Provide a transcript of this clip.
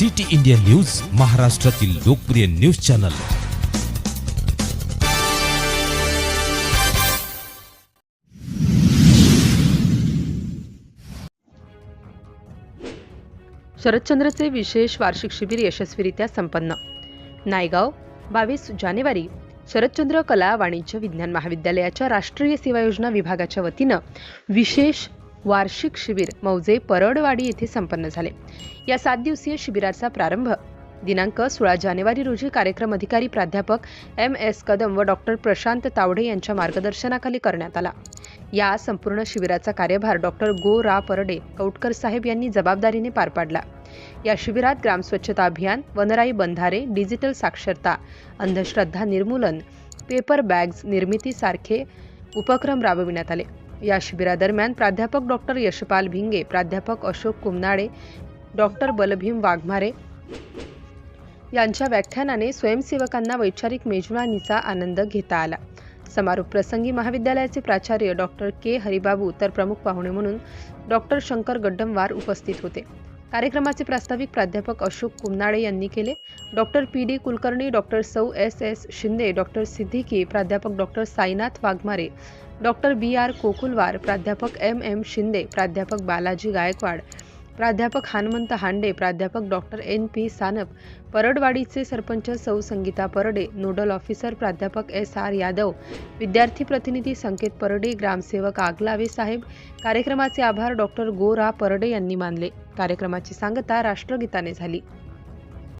City India news महाराष्ट्रातील लोकप्रिय news channel. शरदचंद्रचे विशेष वार्षिक शिबिर यशस्वीरित्या संपन्न. नायगाव बावीस जानेवारी शरदचंद्र कला वाणिज्य विज्ञान महाविद्यालयाच्या राष्ट्रीय सेवा योजना विभागाच्या वतीनं विशेष वार्षिक शिबिर मौजे परडवाडी येथे संपन्न झाले. या सात दिवसीय शिबिराचा प्रारंभ दिनांक सोळा जानेवारी रोजी कार्यक्रम अधिकारी प्राध्यापक एम एस कदम व डॉक्टर प्रशांत तावडे यांच्या मार्गदर्शनाखाली करण्यात आला. या संपूर्ण शिबिराचा कार्यभार डॉक्टर गो रा परडे कौटकर साहेब यांनी जबाबदारीने पार पाडला. या शिबिरात ग्राम स्वच्छता अभियान वनराई बंधारे डिजिटल साक्षरता अंधश्रद्धा निर्मूलन पेपर बॅग्स निर्मितीसारखे उपक्रम राबविण्यात आले. या शिबिरादरम्यान प्राध्यापक डॉक्टर यशपाल भिंगे प्राध्यापक अशोक कुमनाडे डॉक्टर बलभीम वाघमारे यांच्या व्याख्यानाने स्वयंसेवकांना वैचारिक मेजवानीचा आनंद घेता आला. समारोप प्रसंगी महाविद्यालयाचे प्राचार्य डॉक्टर के. हरिबाबू तर प्रमुख पाहुणे म्हणून डॉक्टर शंकर गड्डमवार उपस्थित होते. कार्यक्रमाचे प्रास्ताविक प्राध्यापक अशोक कुमनाडे यांनी केले. Doctor P. D. Kulkarni doctor सौ S S Shinde doctor Siddiqui प्राध्यापक doctor Sainath Waghmare doctor B R Kokulwar प्राध्यापक एम एम शिंदे प्राध्यापक बालाजी गायकवाड प्राध्यापक हनुमंत हांडे प्राध्यापक डॉक्टर एन पी सानप परडवाडीचे सरपंच सौ संगीता परडे नोडल ऑफिसर प्राध्यापक एस आर यादव विद्यार्थी प्रतिनिधी संकेत परडे ग्रामसेवक आगलावे साहेब कार्यक्रमाचे आभार डॉक्टर गोरा परडे यांनी मानले. कार्यक्रमाची सांगता राष्ट्रगीताने झाली.